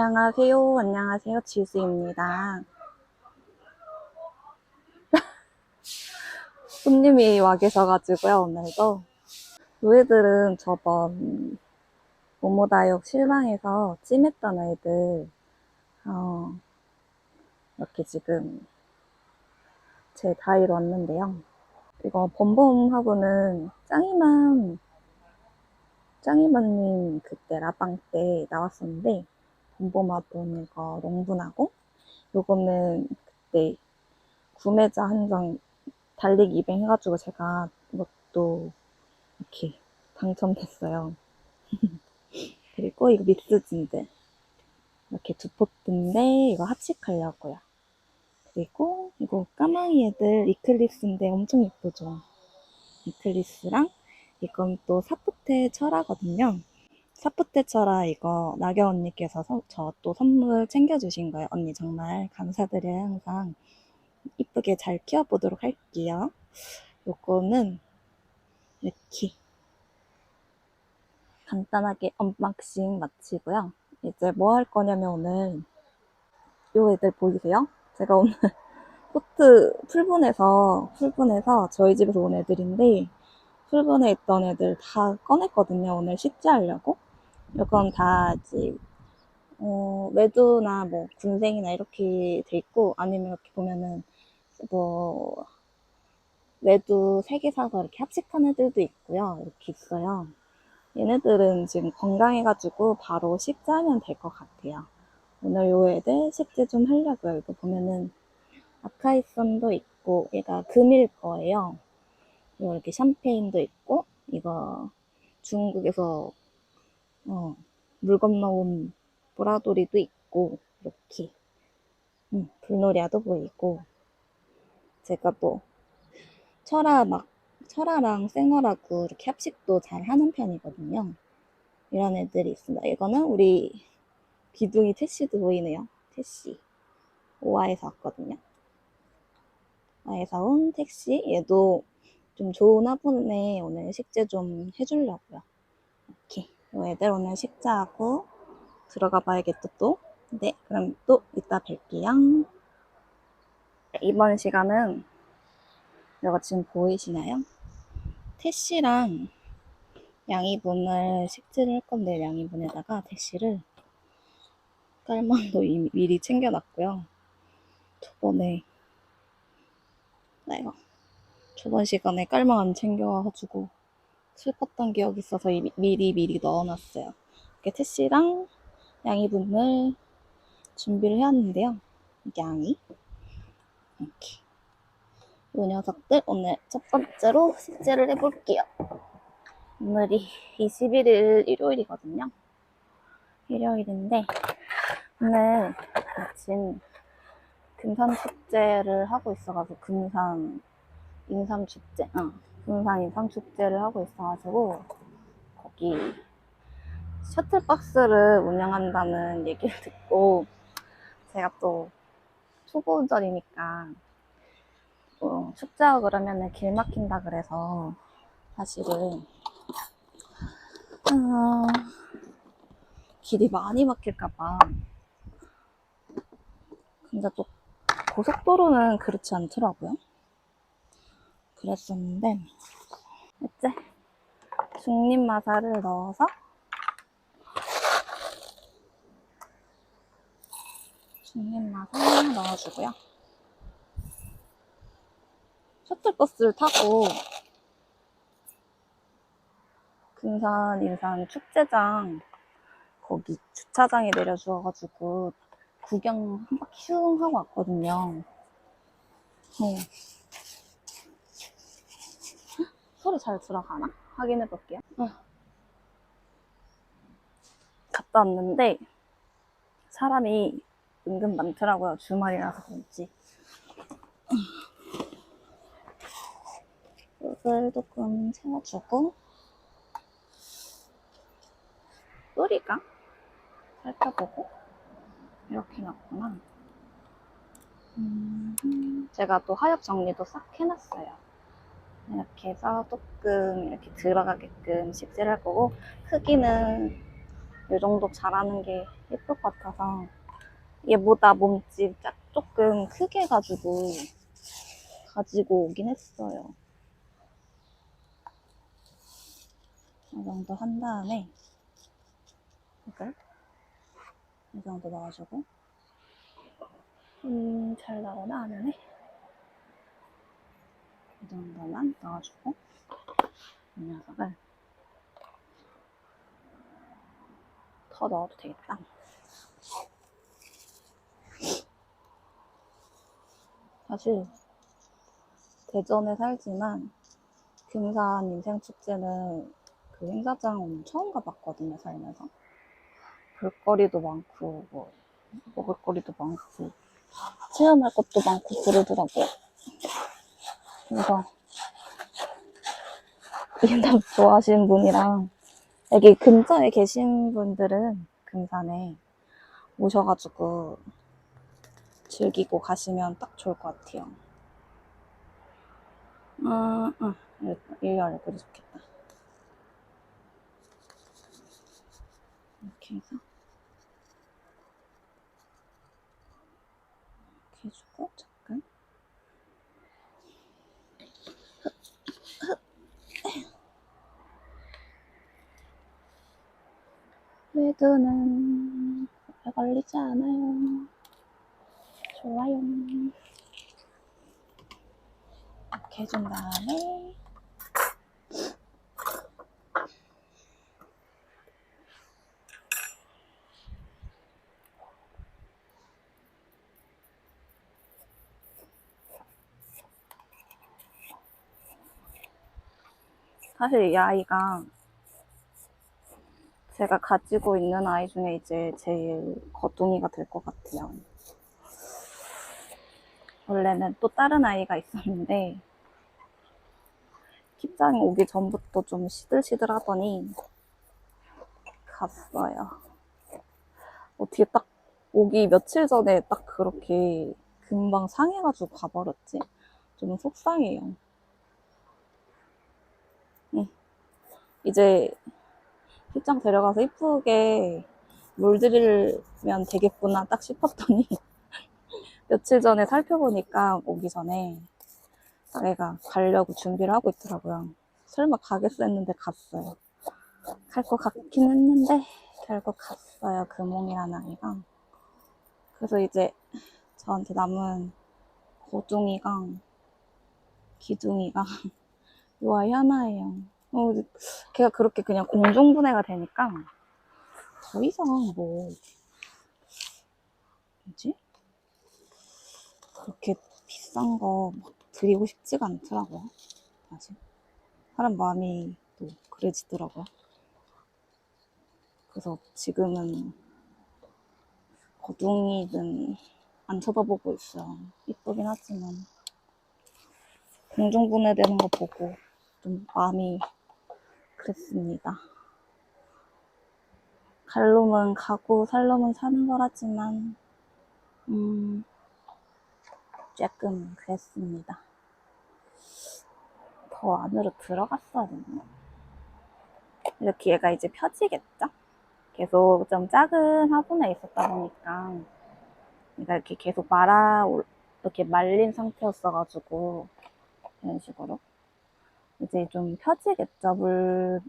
안녕하세요. 안녕하세요. 지수입니다. 손님이 와 계셔가지고요, 오늘도. 노예들은 저번 모모다육 실망해서 찜했던 애들, 어, 이렇게 지금 제 다이로 왔는데요. 이거 범범하고는 짱이만, 짱이만님 그때 라방 때 나왔었는데, 범범하고는 이거 롱분하고, 요거는 그때 구매자 한정 달리기 이벤 해가지고 제가 이것도 이렇게 당첨됐어요. 그리고 이거 믹스진들. 이렇게 두 포트인데 이거 합식하려고요. 그리고 이거 까망이 애들 이클립스인데 엄청 예쁘죠. 이클립스랑 이건 또 사포테 철화거든요. 사포테 철화 이거 나경 언니께서 저 또 선물 챙겨주신 거예요. 언니 정말 감사드려요 항상. 이쁘게 잘 키워보도록 할게요. 요거는 이렇게 간단하게 언박싱 마치고요. 이제 뭐 할 거냐면 오늘 요 애들 보이세요? 제가 오늘 포트 풀분해서 풀분해서 저희 집에서 온 애들인데 풀분해 있던 애들 다 꺼냈거든요. 오늘 식재하려고. 이건 다 이제 어, 외두나 뭐 군생이나 이렇게 돼 있고 아니면 이렇게 보면은 뭐 외두 세개 사서 이렇게 합식한 애들도 있고요. 이렇게 있어요. 얘네들은 지금 건강해가지고 바로 식재하면 될 것 같아요. 오늘 요 애들 식재 좀 하려고요. 이거 보면은 아카이선도 있고 얘가 금일 거예요. 그리고 이렇게 샴페인도 있고 이거 중국에서 어, 물 건너온 보라돌이도 있고 이렇게 음, 불놀이아도 보이고 제가 또 철아 막 철아랑 생얼하고 이렇게 합식도 잘 하는 편이거든요. 이런 애들이 있습니다. 이거는 우리 기둥이 태시도 보이네요. 태시. 오아에서 왔거든요. 오아에서 온 택시. 얘도 좀 좋은 화분에 오늘 식재 좀 해주려고요. 이렇게. 이 애들 오늘 식재하고 들어가 봐야겠다 또. 네, 그럼 또 이따 뵐게요. 이번 시간은 이거 지금 보이시나요? 태시랑 양이분을 식재를 할 건데 양이분에다가 태시를 깔망도 이미 미리 챙겨놨고요. 저번에 내가 저번 시간에 안 챙겨와가지고 슬펐던 기억이 있어서 이- 미리 미리 넣어놨어요. 이렇게 태시랑 양이분을 준비를 해왔는데요. 양이 이렇게 이 녀석들 오늘 첫 번째로 식재를 해볼게요. 오늘이 21일 일요일이거든요. 일요일인데 오늘 마침 금산 축제를 하고 있어가지고 금산 인삼 축제, 어, 금산 인삼 축제를 하고 있어가지고 거기 셔틀버스를 운영한다는 얘기를 듣고 제가 또 초보운전이니까 어, 축제하고 그러면은 길 막힌다 그래서 사실은 어, 길이 많이 막힐까봐. 근데 또 고속도로는 그렇지 않더라고요 그랬었는데 이제 중립마사를 넣어서 중립마사 넣어주고요 셔틀버스를 타고 금산 인산 축제장 거기 주차장에 내려주어가지고 구경 한 바퀴 슝 하고 왔거든요. 네. 소리 잘 들어가나? 확인해 볼게요. 어. 갔다 왔는데 사람이 은근 많더라고요. 주말이라서 그런지. 옷을 조금 채워주고 뿌리가 살펴보고 이렇게 놨구나. 음, 제가 또 하엽 정리도 싹 해놨어요. 이렇게 해서 조금 이렇게 들어가게끔 식재를 할 거고 크기는 이 정도 자라는 게 예쁠 것 같아서 얘보다 몸집 짝 조금 크게 가지고 가지고 오긴 했어요. 이 정도 한 다음에 이걸 이 정도 넣어주고. 음, 잘 나오나 화면에 이 정도만 넣어주고 이 녀석을 더 넣어도 되겠다. 사실 대전에 살지만 금산 인생축제는 그 행사장은 처음 가봤거든요 살면서 볼거리도 많고 뭐 먹을 거리도 많고 체험할 것도 많고 그러더라고요 그래서 인삼 좋아하시는 분이랑 여기 근처에 계신 분들은 금산에 오셔가지고 즐기고 가시면 딱 좋을 것 같아요. 아, 아, 일열그리 좋겠다. 이렇게 해서. 이렇게 해주고 외두는 오래 걸리지 않아요. 좋아요. 이렇게 해준 다음에 사실 이 아이가 제가 가지고 있는 아이 중에 이제 제일 거둥이가 될 것 같아요. 원래는 또 다른 아이가 있었는데 킵장이 오기 전부터 좀 시들시들 하더니 갔어요. 어떻게 딱 오기 며칠 전에 딱 그렇게 금방 상해가지고 가버렸지? 좀 속상해요. 응. 이제 힙장 데려가서 이쁘게 물들이면 되겠구나 딱 싶었더니 며칠 전에 살펴보니까 오기 전에 애가 가려고 준비를 하고 있더라고요. 설마 가겠어 했는데 갔어요. 갈 것 같긴 했는데 결국 갔어요. 금홍이라는 아이가. 그래서 이제 저한테 남은 고둥이랑 기둥이가 요 아이 하나예요. 어, 걔가 그렇게 그냥 공중분해가 되니까 더 이상 뭐 뭐지? 그렇게 비싼 거막 드리고 싶지가 않더라고요. 아직 사람 마음이 또 그래지더라고요. 그래서 지금은 거둥이는 안 쳐다보고 있어요. 이쁘긴 하지만 공중분해되는 거 보고 좀 마음이 그랬습니다. 갈 놈은 가고 살 놈은 사는 거라지만 음 조금 그랬습니다. 더 안으로 들어갔어야 됐나? 이렇게 얘가 이제 펴지겠죠? 계속 좀 작은 화분에 있었다 보니까 얘가 이렇게 계속 말아 올- 이렇게 말린 상태였어가지고 이런 식으로 이제 좀 펴지겠죠? 물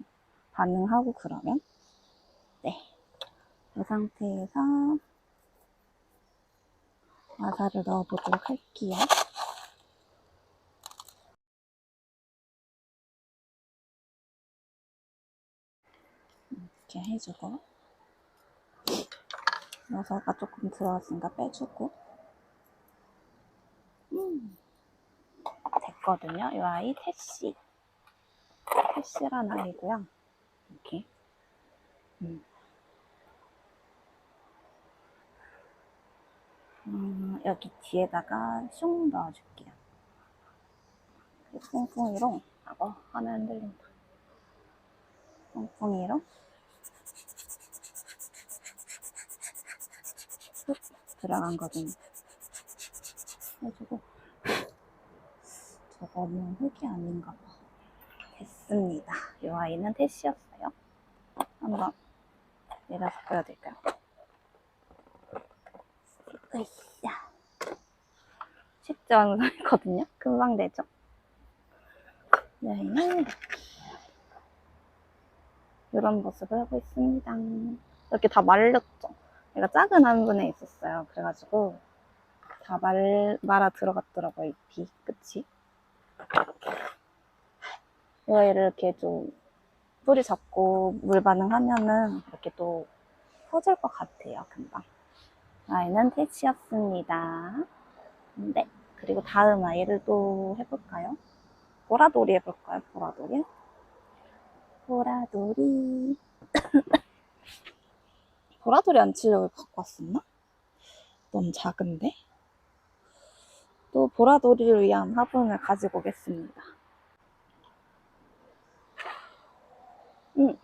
반응하고 그러면 네. 이 상태에서 와사를 넣어보도록 할게요. 이렇게 해주고 와사가 조금 들어갔으니까 빼주고 음, 됐거든요. 이 아이 태씨 태씨란 아이고요. 이렇게 음. 음, 여기 뒤에다가 슝 넣어줄게요. 뿡뿡이로 하고 화면 흔들린다. 뿡뿡이로 쑥 들어간 거좀 해주고 저거는 흙이 아닌가 봐. 됐습니다. 이 아이는 태시였어요. 한번 내려서 보여드릴까요? 으쌰. 쉽지 완성이거든요? 금방 되죠? 여기는 이렇게. 이런 모습을 하고 있습니다. 이렇게 다 말렸죠? 얘가 작은 한 분에 있었어요. 그래가지고 다 말, 말아 들어갔더라고요, 잎이. 그치? 이 거 이렇게 좀 뿌리 잡고 물 반응하면은 이렇게 또 퍼질 것 같아요, 금방. 아이는 퇴치였습니다. 네. 그리고 다음 아이를 또 해볼까요? 보라돌이 해볼까요? 보라돌이? 보라돌이. 보라돌이 안 치려고 갖고 왔었나? 너무 작은데? 또 보라돌이를 위한 화분을 가지고 오겠습니다. 음.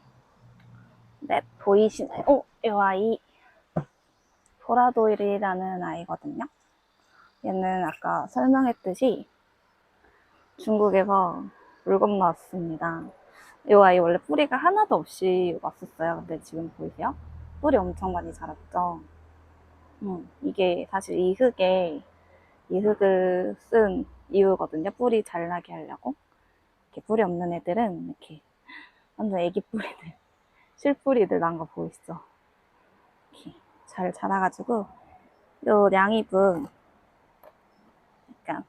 네, 보이시나요? 어, 이 아이. 보라돌이라는 아이거든요. 얘는 아까 설명했듯이 중국에서 물 건너왔습니다. 이 아이 원래 뿌리가 하나도 없이 왔었어요. 근데 지금 보이세요? 뿌리 엄청 많이 자랐죠? 음, 이게 사실 이 흙에 이 흙을 쓴 이유거든요. 뿌리 잘 나게 하려고. 이렇게 뿌리 없는 애들은 이렇게 완전 애기 뿌리들, 실뿌리들 난 거 보이시죠? 이렇게 잘 자라가지고 요 양잎은 약간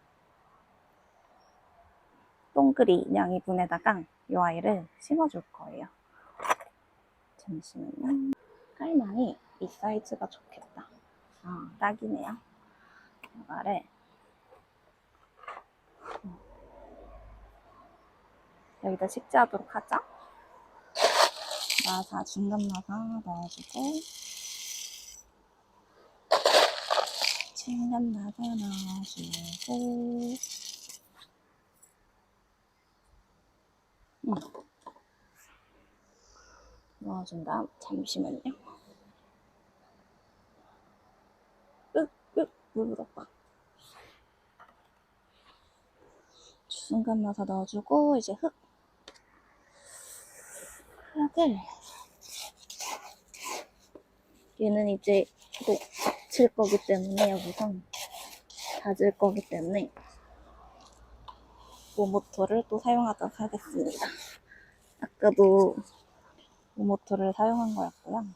동그리 양이분에다가 이 아이를 심어줄 거예요. 잠시만요. 깔망이 이 사이즈가 좋겠다. 아, 딱이네요. 이거를 음. 여기다 식재하도록 하죠. 마사, 중간 마사 넣어주고 중간 마사 넣어주고 음. 넣어준 다음 잠시만요. 으, 으, 물 묻었다. 중간 마사 넣어주고 이제 흙 흙을 얘는 이제 또 칠 거기 때문에 여기서 다질 거기 때문에 모모토를 또 사용하도록 하겠습니다. 아까도 모모토를 사용한 거였고요.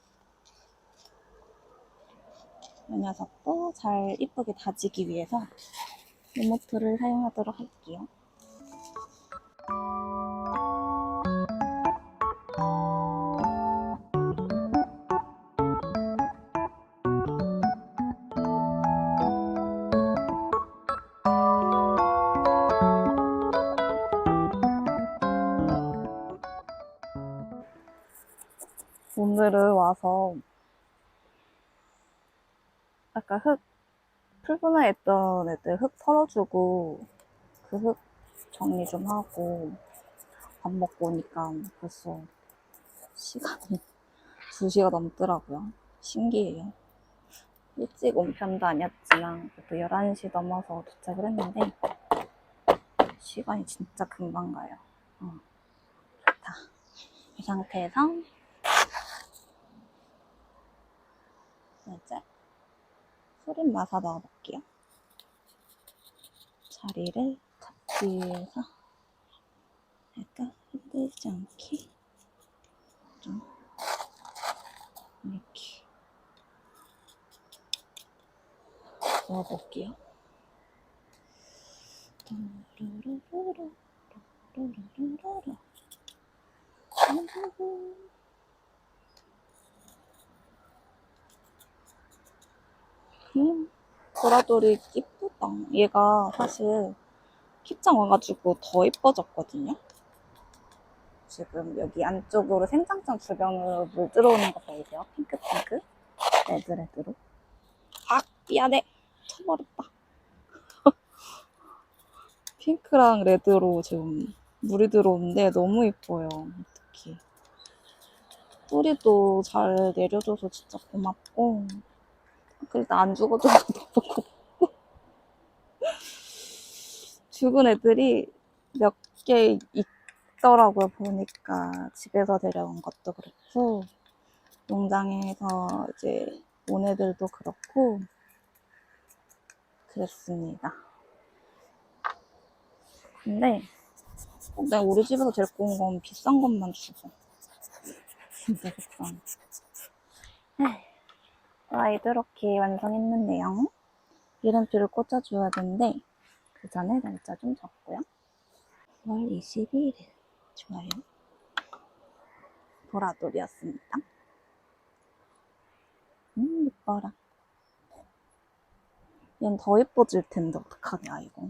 이 녀석도 잘 이쁘게 다지기 위해서 모모토를 사용하도록 할게요. 오늘은 와서 아까 흙 풀분해 했던 애들 흙 털어주고 그 흙 정리 좀 하고 밥 먹고 오니까 벌써 시간이 2시가 넘더라고요. 신기해요. 일찍 온 편도 아니었지만 그래도 11시 넘어서 도착을 했는데 시간이 진짜 금방 가요. 어, 좋다. 이 상태에서 이제 소림 마사 넣어볼게요. 자리를 위해서 약간 흔들지 않게 좀 이렇게 넣어볼게요. 루루루루루, 루루루루루. 루루루. 음, 보라돌이 이쁘다. 얘가 사실 kit장 와가지고 더 이뻐졌거든요. 지금 여기 안쪽으로 생장점 주변으로 물 들어오는 거 보이세요? 핑크핑크? 레드레드로. 아, 미안해. 쳐버렸다. 핑크랑 레드로 지금 물이 들어오는데 너무 이뻐요. 어떡해. 뿌리도 잘 내려줘서 진짜 고맙고. 일단 안 너무 고맙고. 죽은 애들이 몇 개 있더라고요, 보니까. 집에서 데려온 것도 그렇고. 농장에서 이제 온 애들도 그렇고 그랬습니다. 근데 꼭 내가 우리 집에서 데리고 온 건 비싼 것만 주고 진짜 속상. 아이 들 이렇게 완성했는데요. 이름표를 꽂아줘야 되는데 그 전에 날짜 좀 적고요. 9월 22일 좋아요. 보라돌이었습니다. 음 이뻐라. 얜더 예뻐질 텐데 어떡하냐 이거.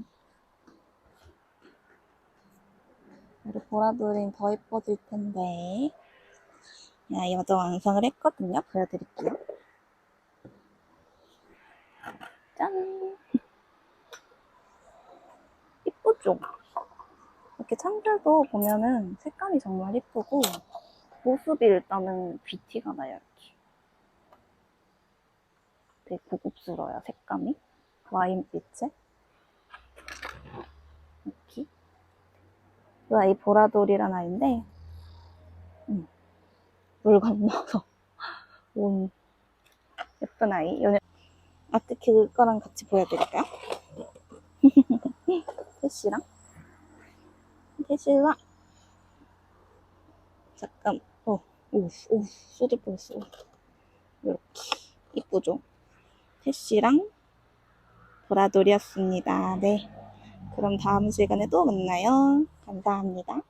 우리 보라돌이는 더 예뻐질 텐데. 야, 이거 완성을 했거든요. 보여드릴게요. 이쁘죠? 이렇게 창들도 보면은 색감이 정말 이쁘고 모습이 일단은 귀티가 나요, 이렇게. 되게 고급스러워요, 색감이. 와인빛에. 이렇게. 이 아이 보라돌이란 아이인데, 음, 물 건너서 온 예쁜 아이. 요네 아트 그거랑 같이 보여드릴까요? 태시랑 태시랑 잠깐 어오오 쏟을 뻔했어 이렇게 이쁘죠? 태시랑 보라돌이었습니다. 네 그럼 다음 시간에 또 만나요. 감사합니다.